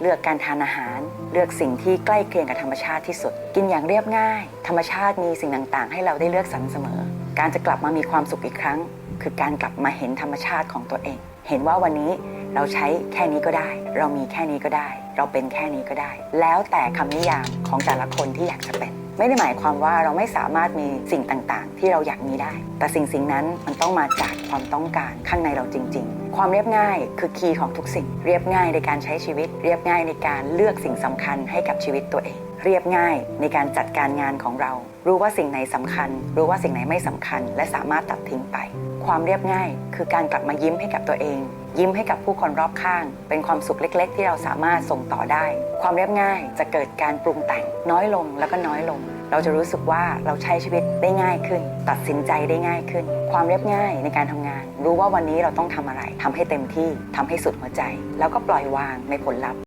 เลือกการทานอาหาร เลือกสิ่งที่ใกล้เคียงกับธรรมชาติที่สุด กินอย่างเรียบง่าย ธรรมชาติมีสิ่งต่างๆ ให้เราได้เลือกสรรเสมอ การจะกลับมามีความสุขอีกครั้ง คือการกลับมาเห็นธรรมชาติของตัวเอง เห็นว่าวันนี้เราใช้แค่นี้ก็ได้ เรามีแค่นี้ก็ได้ เราเป็นแค่นี้ก็ได้ แล้วแต่คำนิยามของแต่ละคนที่อยากจะเป็น ไม่ได้หมายความว่าเราไม่สามารถมีสิ่งต่างๆ ที่เราอยากมีได้ แต่สิ่งสิ่งนั้นมันต้องมาจากความต้องการข้างในเราจริง ๆ ความเรียบง่ายคือคีย์ของทุกสิ่ง เรียบง่ายในการใช้ชีวิต เรียบง่ายในการเลือกสิ่งสำคัญให้กับชีวิตตัวเอง เรียบง่ายในการจัดการงานของเรา รู้ว่าสิ่งไหนสำคัญ รู้ว่าสิ่งไหนไม่สำคัญ และสามารถตัดทิ้งไป ความเรียบง่ายคือการกลับมายิ้มให้กับตัวเอง ยิ้มให้กับผู้คนรอบข้าง เป็นความสุขเล็ก ๆ ที่เราสามารถส่งต่อได้ ความเรียบง่ายจะเกิดการปรุงแต่งน้อยลงแล้วก็น้อยลง เราจะรู้สึกว่าเราใช้ชีวิตได้ง่ายขึ้น ตัดสินใจได้ง่ายขึ้น ความเรียบง่ายในการทำงาน รู้ว่าวันนี้เราต้องทำอะไรทำให้เต็มที่ทำให้สุดหัวใจ แล้วก็ปล่อยวางในผลลัพธ์